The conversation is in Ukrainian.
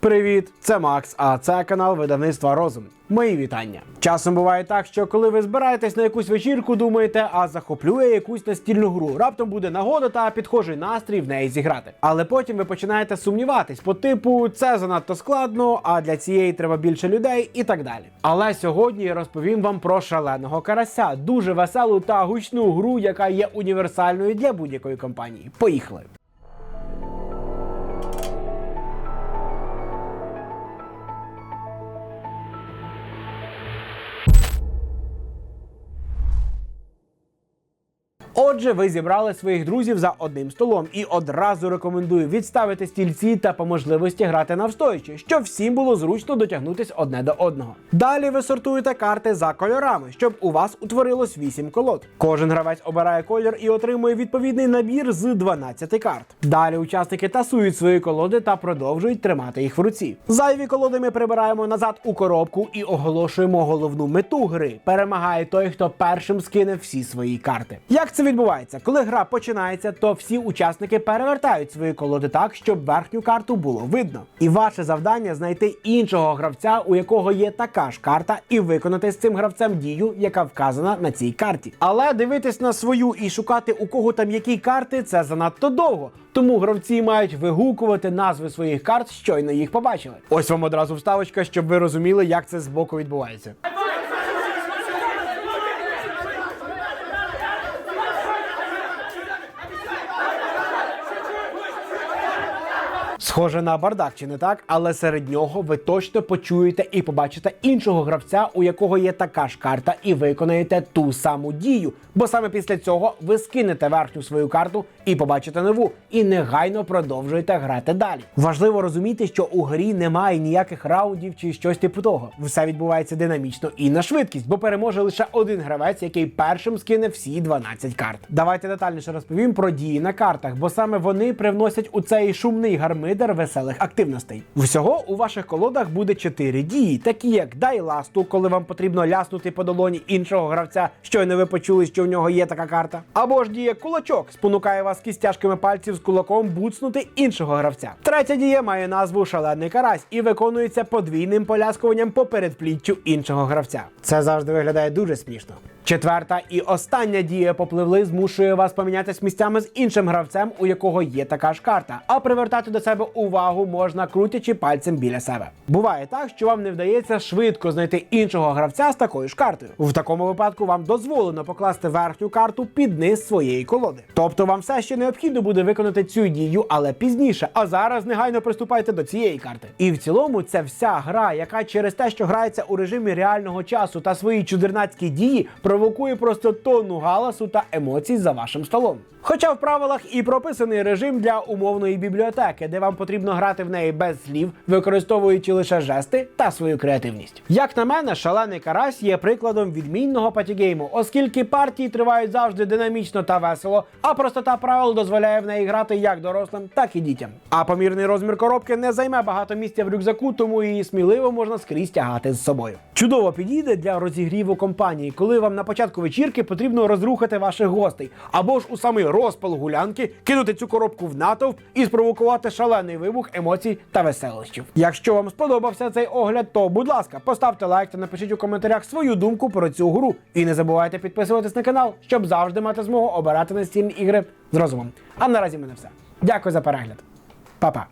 Привіт, це Макс, а це канал видавництва Розум. Мої вітання. Часом буває так, що коли ви збираєтесь на якусь вечірку, думаєте, а захоплю я якусь настільну гру. Раптом буде нагода та підхожий настрій в неї зіграти. Але потім ви починаєте сумніватись по типу це занадто складно, а для цієї треба більше людей і так далі. Але сьогодні я розповім вам про шаленого карася, дуже веселу та гучну гру, яка є універсальною для будь-якої компанії. Поїхали! Отже, ви зібрали своїх друзів за одним столом і одразу рекомендую відставити стільці та по можливості грати навстоячи, щоб всім було зручно дотягнутись одне до одного. Далі ви сортуєте карти за кольорами, щоб у вас утворилось 8 колод. Кожен гравець обирає колір і отримує відповідний набір з 12 карт. Далі учасники тасують свої колоди та продовжують тримати їх в руці. Зайві колоди ми прибираємо назад у коробку і оголошуємо головну мету гри. Перемагає той, хто першим скине всі свої карти. Як це відбувається? Коли гра починається, то всі учасники перевертають свої колоди так, щоб верхню карту було видно. І ваше завдання знайти іншого гравця, у якого є така ж карта, і виконати з цим гравцем дію, яка вказана на цій карті. Але дивитись на свою і шукати у кого там які карти це занадто довго. Тому гравці мають вигукувати назви своїх карт, щойно їх побачили. Ось вам одразу вставочка, щоб ви розуміли, як це збоку відбувається. Схоже на бардак, чи не так? Але серед нього ви точно почуєте і побачите іншого гравця, у якого є така ж карта, і виконаєте ту саму дію. Бо саме після цього ви скинете верхню свою карту і побачите нову, і негайно продовжуєте грати далі. Важливо розуміти, що у грі немає ніяких раундів чи щось типу того. Все відбувається динамічно і на швидкість, бо переможе лише один гравець, який першим скине всі 12 карт. Давайте детальніше розповім про дії на картах, бо саме вони привносять у цей шумний гармидер веселих активностей. Всього у ваших колодах буде 4 дії, такі як дай ласту, коли вам потрібно ляснути по долоні іншого гравця, щойно ви почули, що в нього є така карта. Або ж дія кулачок спонукає вас кістяшками пальців з кулаком буцнути іншого гравця. Третя дія має назву шалений карась і виконується подвійним поляскуванням по передпліччю іншого гравця. Це завжди виглядає дуже смішно. Четверта і остання дія попливли змушує вас помінятися місцями з іншим гравцем, у якого є така ж карта. А привертати до себе увагу можна крутячи пальцем біля себе. Буває так, що вам не вдається швидко знайти іншого гравця з такою ж картою. В такому випадку вам дозволено покласти верхню карту під низ своєї колоди. Тобто вам все ще необхідно буде виконати цю дію, але пізніше. А зараз негайно приступайте до цієї карти. І в цілому це вся гра, яка через те, що грається у режимі реального часу та свої чудернацькі дії, провокує просто тонну галасу та емоцій за вашим столом. Хоча в правилах і прописаний режим для умовної бібліотеки, де вам потрібно грати в неї без слів, використовуючи лише жести та свою креативність. Як на мене, шалений карась є прикладом відмінного патігейму, оскільки партії тривають завжди динамічно та весело, а простота правил дозволяє в неї грати як дорослим, так і дітям. А помірний розмір коробки не займе багато місця в рюкзаку, тому її сміливо можна скрізь тягати з собою. Чудово підійде для розігріву компанії, коли вам на початку вечірки потрібно розрухати ваших гостей, або ж у самий розпал гулянки кинути цю коробку в натовп і спровокувати шалений вибух емоцій та веселощів. Якщо вам сподобався цей огляд, то будь ласка, поставте лайк та напишіть у коментарях свою думку про цю гру. І не забувайте підписуватись на канал, щоб завжди мати змогу обирати настільні ігри з розумом. А наразі мене все. Дякую за перегляд. Па-па!